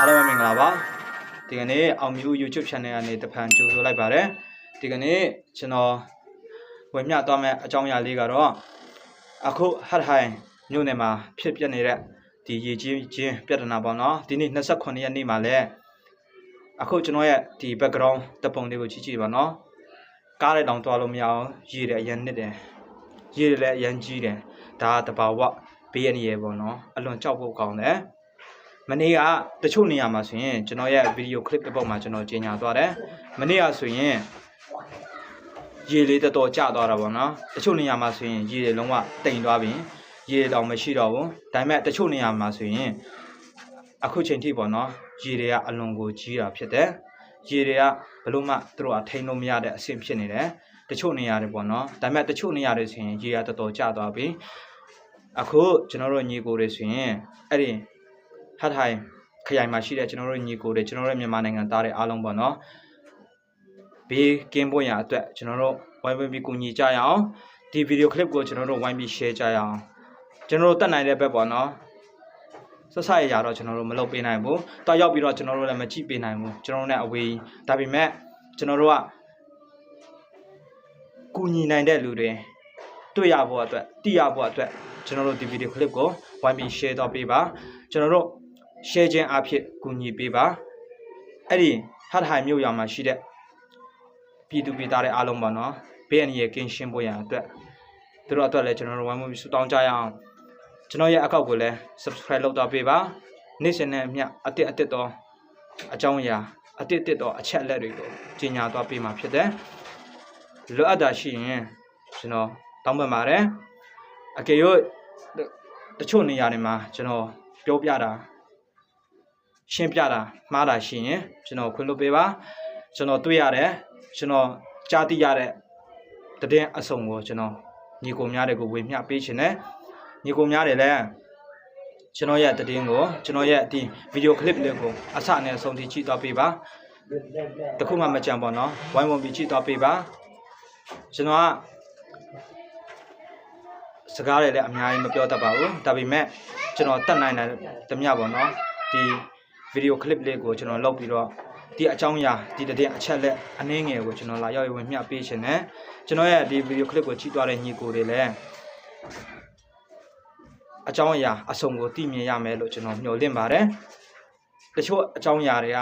အားလုံးပဲမင်္ဂလာပါဒီကနေ့အောင်မြူ YouTube channel ကနေတဖန်ကြိုဆိုလိုက်ပါတယ်ဒီကနေ့ကျွန်တော်ဝင်မျှသွားမယ့်အကြောင်းအရာလေးကတော့အခုဟတ်ဟိုင်မြို့နယ်မှာဖြစ်ပျက်နေတဲ့ဒီရေကြီးခြင်းပြဿနာပေါ့နော်ဒီနေ့28ရက်နေ့မှာလဲအခုကျွန်တော်ရဲ့ဒီ background တပ်ပုံလေးကိုကြည့်ကြည့်ပါနော်ကားလည်းတောင်သွားလို့မရအောင်ရေတယ်အရင်နစ်တယ်ရေတယ်လည်းအရင်ကြီးတယ်ဒါကတဘာဝဘေးရနေရပေါ့နော်အလွန်ကြောက်ဖို့ကောင်းတယ် မနေ့ကတချို့နေရာမှာဆိုရင်ကျွန်တော်ရဲ့ဗီဒီယိုကလစ်တစ်ပုဒ်မှာကျွန်တော်ကြီးညာသွားတယ်မနေ့ကဆိုရင်ရေလေးတော်တော်ကျသွားတာပေါ့နော်တချို့နေရာမှာဆိုရင်ရေတွေလုံးဝတိမ်သွားပြီရေတောင်မရှိတော့ဘူးဒါပေမဲ့တချို့နေရာမှာဆိုရင်အခုချိန်ထိပေါ့နော်ရေတွေကအလွန်ကိုကြီးတာဖြစ်တယ်ရေတွေကဘလို့မှသူတို့ကထိန်းလို့မရတဲ့အဆင့်ဖြစ်နေတယ်တချို့နေရာတွေပေါ့နော်ဒါပေမဲ့တချို့နေရာတွေဆိုရင်ရေကတော်တော်ကျသွားပြီအခုကျွန်တော်တို့ညီကိုတွေဆိုရင်အဲ့ဒီ ဟတ်ထိုင်ခရိုင်မှာရှိတဲ့ကျွန်တော်တို့ညီကိုတွေကျွန်တော်တို့မြန်မာနိုင်ငံသားတွေအားလုံးပေါ့နော်ဘေးကင်းပွင့်ရအတွက်ကျွန်တော်တို့ဝိုင်းဝန်းပြီးကူညီကြရအောင်ဒီဗီဒီယိုကလစ်ကိုကျွန်တော်တို့ဝိုင်းပြီး share ကြရအောင်ကျွန်တော်တို့တက်နိုင်တဲ့ဘက်ပေါ့နော်ဆက်ဆက်ရရတော့ကျွန်တော်တို့မလုပ်ပေးနိုင်ဘူးတောက်ရောက်ပြီးတော့ကျွန်တော်တို့လည်းမကြည့်ပေးနိုင်ဘူးကျွန်တော်တို့ ਨੇ အဝေးဒါပေမဲ့ကျွန်တော်တို့ကကူညီနိုင်တဲ့လူတွေတွေ့ရဖို့အတွက်တိရဖို့အတွက်ကျွန်တော်တို့ဒီဗီဒီယိုကလစ်ကိုဝိုင်းပြီး share တော့ပေးပါကျွန်တော်တို့ share ခြင်းအဖြစ်ကူညီပေးပါအဲ့ဒီဟတ်ဟိုင်မြို့ရွာမှာရှိတဲ့ပြည်သူပြည်သားတွေအားလုံးပါနော်ဘေးအန္တရာယ်ကင်းရှင်းဖို့ရန်အတွက်သူတို့အတွက်လည်းကျွန်တော်တို့ဝိုင်းဝန်းပြီးဆုတောင်းကြရအောင်ကျွန်တော်ရဲ့အကောက်ကိုလည်း subscribe လုပ်တော့ပေးပါနေ့စဉ်နဲ့အမျှအတစ်အတစ်တော့အကြောင်းအရာအတစ်အတစ်တော့အချက်အလက်တွေကိုကြီးညာသွားပေးမှာဖြစ်တယ်လိုအပ်တာရှိရင်ကျွန်တော်တောင်းပန်ပါတယ်အကယ်၍တချို့နေရာတွေမှာကျွန်တော်ပြောပြတာ ရှင်းပြတာမှားတာရှိရင်ကျွန်တော်ခွင့်လွှတ်ပေးပါကျွန်တော်တွေ့ရတယ်ကျွန်တော်ကြားသိရတဲ့တည်င်းအစုံကိုကျွန်တော်ညီကိုများတွေကိုဝေမျှပေးခြင်းနဲ့ညီကိုများတွေလည်းကျွန်တော်ရဲ့တည်င်းကိုကျွန်တော်ရဲ့ဒီဗီဒီယိုကလစ်လေးကိုအစနဲ့အဆုံးထိကြည့်တော့ပေးပါတခုမှမကြံပါတော့ဝိုင်းဝန်းပြီးကြည့်တော့ပေးပါကျွန်တော်ကစကားတွေလည်းအများကြီးမပြောတတ်ပါဘူးဒါပေမဲ့ကျွန်တော်တတ်နိုင်တဲ့တမျှပေါ့နော်ဒီ ဗီဒီယိုကလစ်လေးကိုကျွန်တော်လုပ်ပြီးတော့ဒီအကြောင်းအရာဒီတဲ့အချက်လက်အနည်းငယ်ကိုကျွန်တော်လာရောက်ရဝင်မျှပေးခြင်းနဲ့ကျွန်တော်ရဲ့ဒီဗီဒီယိုကလစ်ကိုကြည့်သွားတဲ့ညီကိုတွေလည်းအကြောင်းအရာအစုံကိုသိမြင်ရမယ်လို့ကျွန်တော်မျှော်လင့်ပါတယ်တချို့အကြောင်းအရာတွေက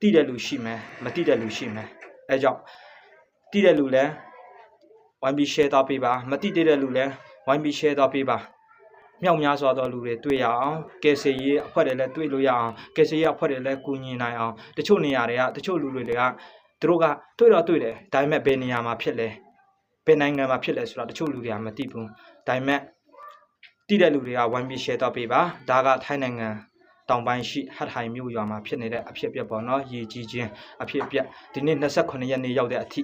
သိတဲ့လူရှိမယ်မသိတဲ့လူရှိမယ်အဲကြောင့်သိတဲ့လူလည်းဝိုင်းပြီး share သွားပေးပါမသိသေးတဲ့လူလည်းဝိုင်းပြီး share သွားပေးပါ မြောက်များစွာသောလူတွေတွေ့ရအောင်ကယ်ဆယ်ရေးအဖွဲ့တွေလည်းတွေ့လို့ရအောင်ကယ်ဆယ်ရေးအဖွဲ့တွေလည်းကူညီနိုင်အောင်တချို့နေရာတွေကတချို့လူတွေကသူတို့ကတွေ့တော့တွေ့တယ်ဒါပေမဲ့ဘယ်နေရာမှာဖြစ်လဲဘယ်နိုင်ငံမှာဖြစ်လဲဆိုတာတချို့လူတွေကမသိဘူးဒါပေမဲ့တိတဲ့လူတွေကဝိုင်းပြီး share တော့ပေးပါဒါကထိုင်းနိုင်ငံတောင်ပိုင်းရှိဟတ်ဟိုင်မြို့ရွာမှာဖြစ်နေတဲ့အဖြစ်အပျက်ပေါ့နော်ရေကြီးခြင်းအဖြစ်အပျက်ဒီနေ့28ရက်နေ့ရောက်တဲ့အထိ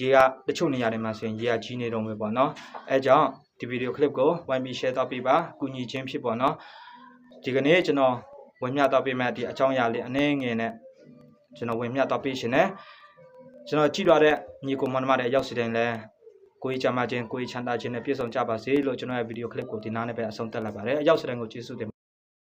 ရေကတချို့နေရာတွေမှာဆိုရင်ရေကကြီးနေတော့မယ်ပေါ့နော်အဲကြောင့် ဒီဗီဒီယိုကလစ်ကို YB share တော့ပေးပါကူညီခြင်းဖြစ်ပေါ့နော်ဒီကနေ့ကျွန်တော်ဝင်မြတော့ပေးမဲ့ဒီအကြောင်းအရာလေးအနည်းငယ်နဲ့ကျွန်တော်ဝင်မြတော့ပေးရှင်နဲ့ကျွန်တော်ကြည့်တော့တဲ့ညီကိုမနမတွေရောက်စီတိုင်းလဲကိုကြီးချမ်းသာခြင်းကိုကြီးချမ်းသာခြင်းနဲ့ပြည့်စုံကြပါစေလို့ကျွန်တော်ရဲ့ဗီဒီယိုကလစ်ကိုဒီနားနဲ့ပဲအဆုံးသတ်လိုက်ပါတယ်အရောက်စတဲ့ကိုကျေးဇူးတင်